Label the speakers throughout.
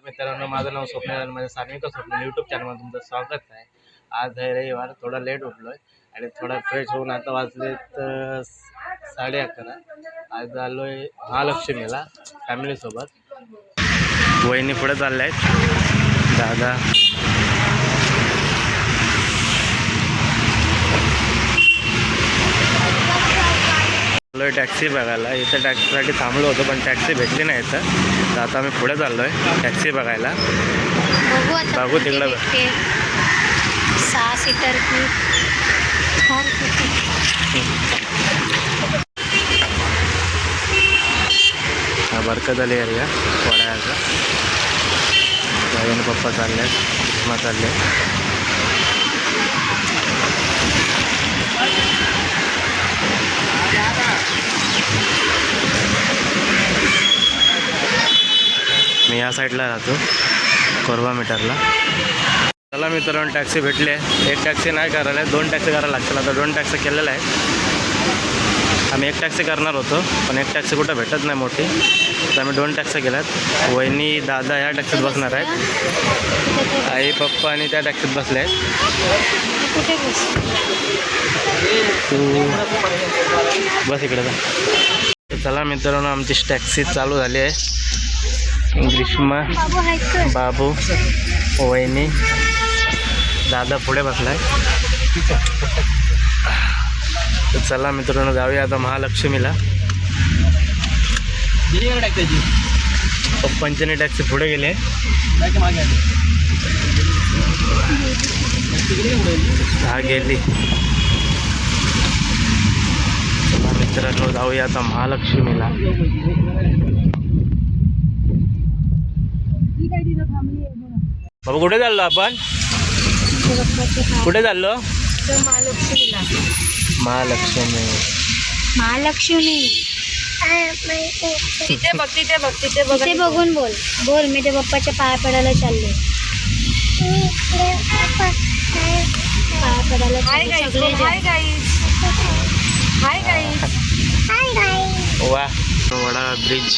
Speaker 1: मित्रांनो माझं नाव स्वप्न आणि माझ्या सार्विक स्वप्न यूट्यूब चॅनलमध्ये तुमचं स्वागत आहे. आज आहे रविवार थोडा लेट उठलोय आणि थोडा फ्रेश होऊन आता वाजले तर साडे अकरा. आज आलोय महालक्ष्मीला फॅमिलीसोबत वहिनी पुढे चालल्या आहेत दादा. आलोय टॅक्सी बघायला. इथं टॅक्सीसाठी थांबलो होतो पण टॅक्सी भेटली नाही इथं. तर आता आम्ही पुढे चाललोय टॅक्सी बघायला.
Speaker 2: बघू
Speaker 1: तिकडं.
Speaker 2: सहा सीटर
Speaker 1: हा बरकत आली एरिया आणि पप्पा चालले मग चालले मी या साईडला राहतो कोरबा मीटरला. चला मित्रांनो टॅक्सी भेटले एक टॅक्सी नाही करायला आहे, दोन टॅक्सी करायला लागतील. आता दोन टॅक्सी केलेल्या आहेत. आम्ही एक टॅक्सी करणार होतो पण एक टॅक्सी कुठं भेटत नाही मोठी. तर आम्ही दोन टॅक्सी केल्यात. वहिनी दादा ह्या टॅक्सीत बसणार आहेत. आई पप्पा आणि त्या टॅक्सीत बसले आहेत.
Speaker 2: बस
Speaker 1: तू बस इकडे जा. चला मित्रांनो आमची टॅक्सी चालू झाली आहे. ग्रीष्मा
Speaker 2: बाबू
Speaker 1: वहिनी दादा पुढे बसलाय. चला मित्रांनो जाऊया आता महालक्ष्मीला. पप्पांच्याने टॅक्सी पुढे गेले हा गेली. चला मित्रांनो जाऊया आता महालक्ष्मीला. बाबा कुठे चाललो आपण? कुठे चाललो?
Speaker 2: महालक्ष्मीला
Speaker 1: महालक्ष्मी.
Speaker 2: महालक्ष्मी.
Speaker 3: तिथे बघ तिथे बघ तिथे बघ.
Speaker 2: तिथे बघून बोल. बोल मी ते पप्पाच्या पाया पडायला चालले. पाया पडायला
Speaker 3: हाय
Speaker 2: चालले
Speaker 3: गाईज
Speaker 2: सगळे
Speaker 3: हाय गाईज हाय गाईज
Speaker 1: वा. वडा ब्रिज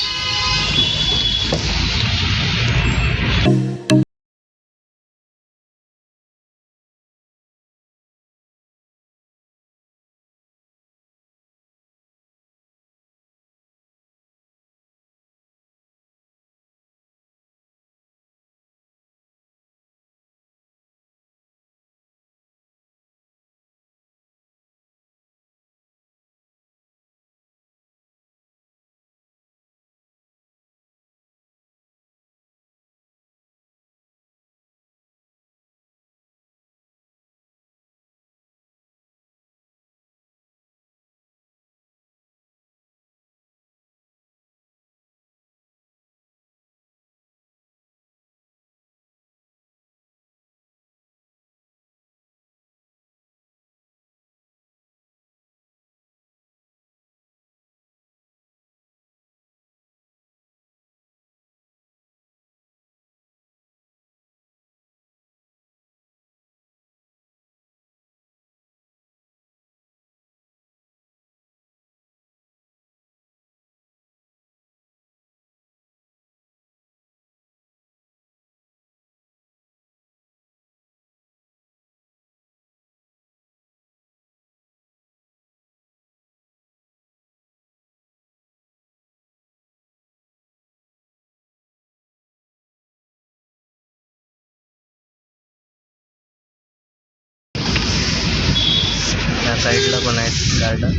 Speaker 1: साईडला पण आहेत गार्डन.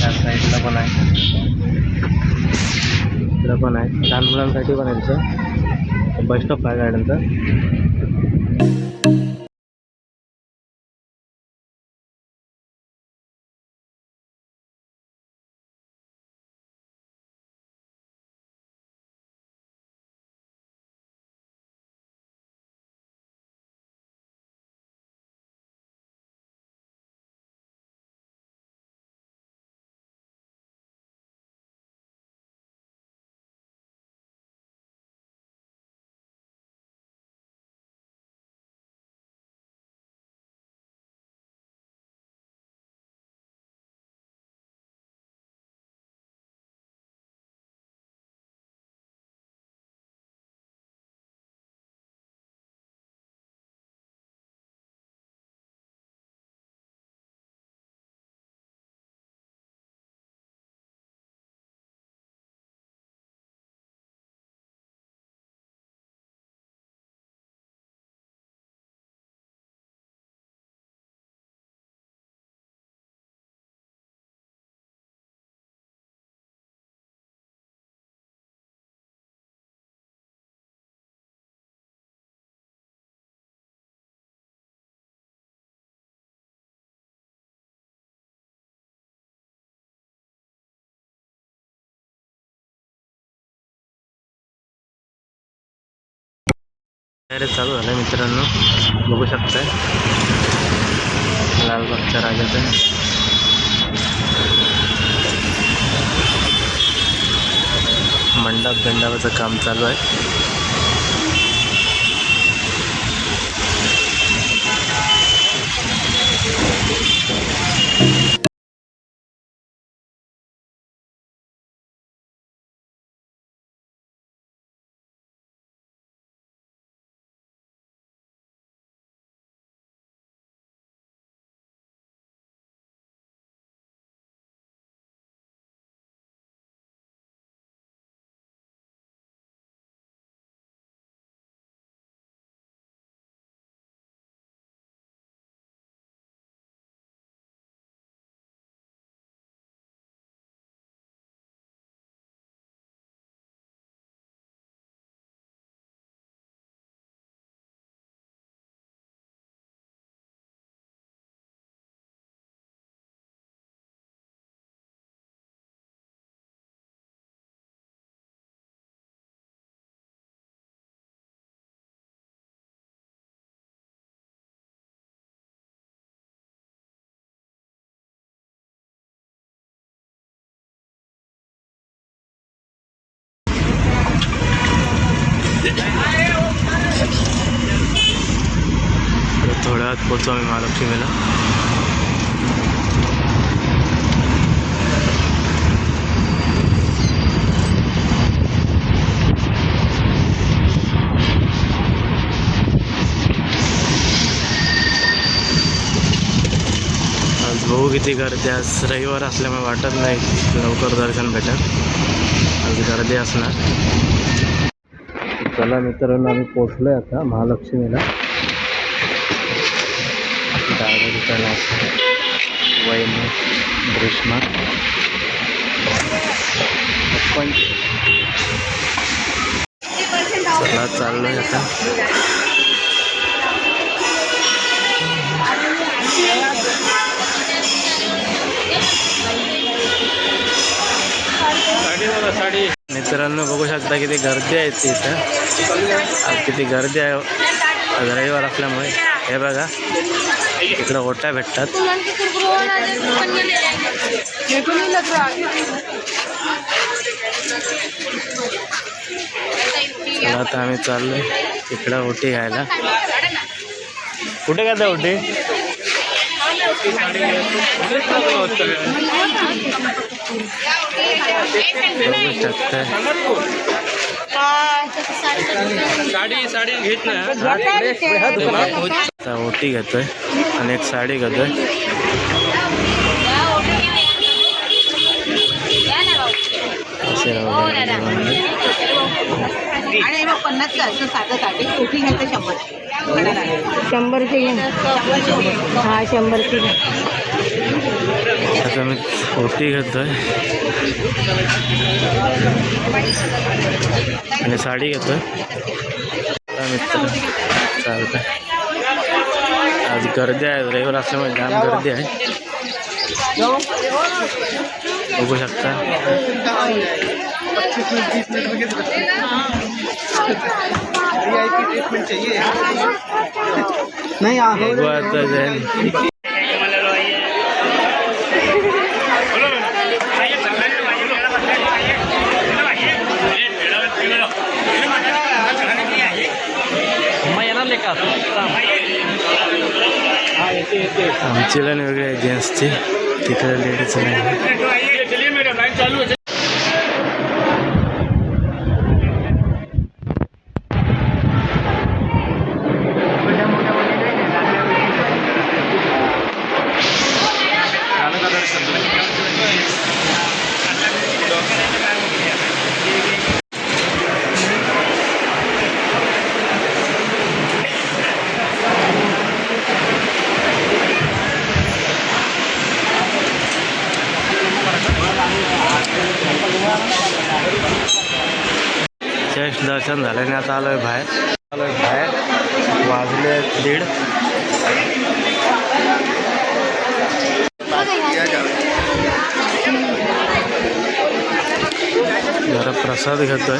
Speaker 1: त्या साईडला पण आहे इकडं पण आहे लहान मुलांसाठी पण आहे तिथं. बस स्टॉप आहे गार्डनचा. तयारी चालू झालं मित्रांनो. बघू शकताय. लालबागच्या राजाचं. मंडप गंडावाचं काम चालू आहे. वेळात पोचू आम्ही महालक्ष्मीला. आज बघू किती गर्दी आज रविवार असल्यामुळे वाटत नाही लवकर दर्शन भेटेल. आज गर्दी असणार. चला मित्रांनो आम्ही पोचलोय आता महालक्ष्मीला. ग्रीष्मा. आता. मित्रांनो बघू शकता किती गर्दी आहे तिथं किती गर्दी आहे. रविवार असल्यामुळे. हे बघा. इकडं ओट्या भेटतात. आता आम्ही चाललोय इकडं ओटी घ्यायला. कुठे ओटी? बघू शकताय आता ओटी घेतोय. आणि एक साडी घेतोय
Speaker 2: शंभरचे हा शंभरचे घे
Speaker 1: आता मी ओटी घेतोय आणि साडी घेतोय. चालतंय. आज गर्दी आहे. रविवार असल्यामुळे जाम गर्दी आहे. बघू शकता. बघू आता जाईन आमची लाईन वेगळी आहे जेंट्सची तिकडे लेडीज नाही दर्शन झाल्याने आता आलो आहे बाहेर. आलोय बाहेर. वाजले दीड. जरा प्रसाद घेतोय.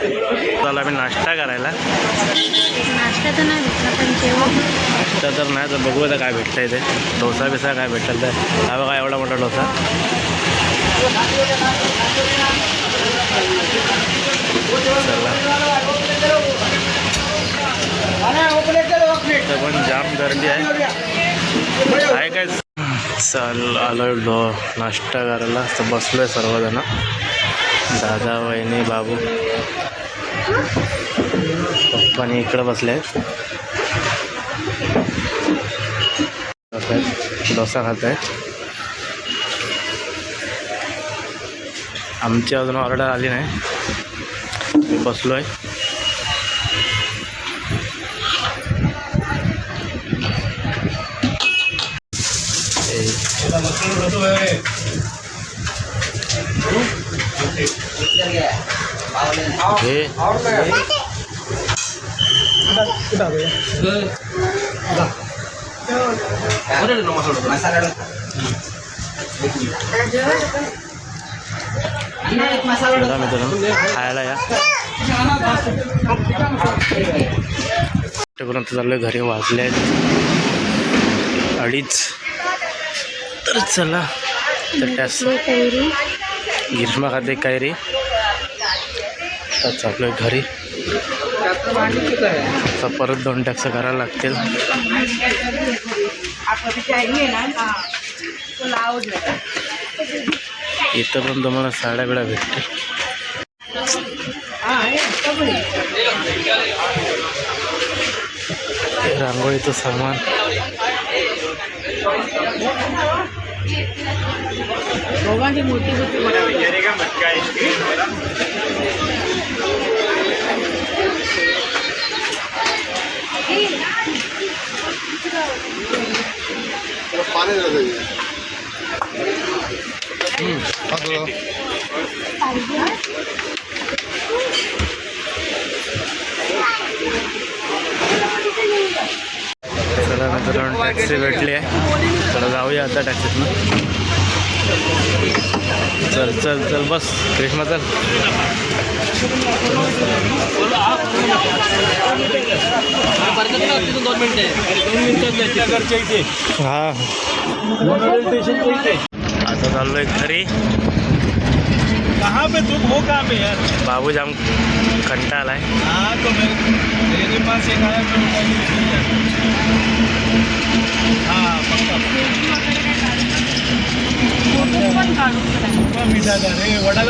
Speaker 1: चला मी नाश्ता करायला.
Speaker 2: नाश्ता तर नाही भेटला पण जेवण.
Speaker 1: नाश्ता तर नाही तर बघू आता काय भेटतं इथे डोसा बिसा काय भेटेल तर. हा बघा एवढा मोठा डोसा. चला. पण जाम गर्दी आहे. आहे काय? चाल आलो डो नाश्ता करायला. तर बसलोय सर्वजण. दादा वहिनी बाबू. पप्पानी इकडं बसले आहेत. आहेत डोसा खात आहेत. आमची अजून ऑर्डर आली नाही. बसलो आहे हे. खायला या. पर्यंत चाललोय घरी वाजले अडीच. तर चला तर त्यास खाते काय रे तर आहे घरी. आता परत दोन टॅक्स करायला लागतील. इथं पण तुम्हाला साड्या बिड्या भेटतील. रांगोळीचं सामान.
Speaker 3: दोघांची मूर्ती
Speaker 1: चला मित्रांनो टॅक्सी भेटली आहे. चला जाऊया आता टॅक्सीतनं चल चल चल बस. ग्रीष्मा चल. हा आता चाललोय घरी.
Speaker 4: कहाँ पे तुम हो कहाँ पे यार?
Speaker 1: बाबू जाम कंटा आलाय.
Speaker 4: हाँ तो मैं मेरे पास एक आया मैं उठा के चली जाता। हाँ पक्का. पक्का मीठा था रे वडा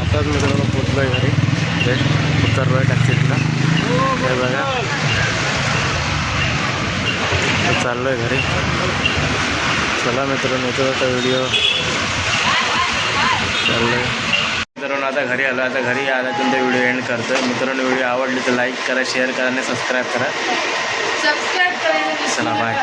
Speaker 1: आताच मित्रांनो पोचलोय घरी. जस्ट उतरलोय टॅक्सीतला हे बघा. तर चाललोय घरी. चला मित्रांनो इथं आता व्हिडिओ चाललोय. मित्रांनो आता घरी आलो. आता घरी आला तुमचा व्हिडिओ एंड करतोय. मित्रांनो व्हिडिओ आवडली तर लाईक करा शेअर करा आणि सबस्क्राईब करा. चला, बाय.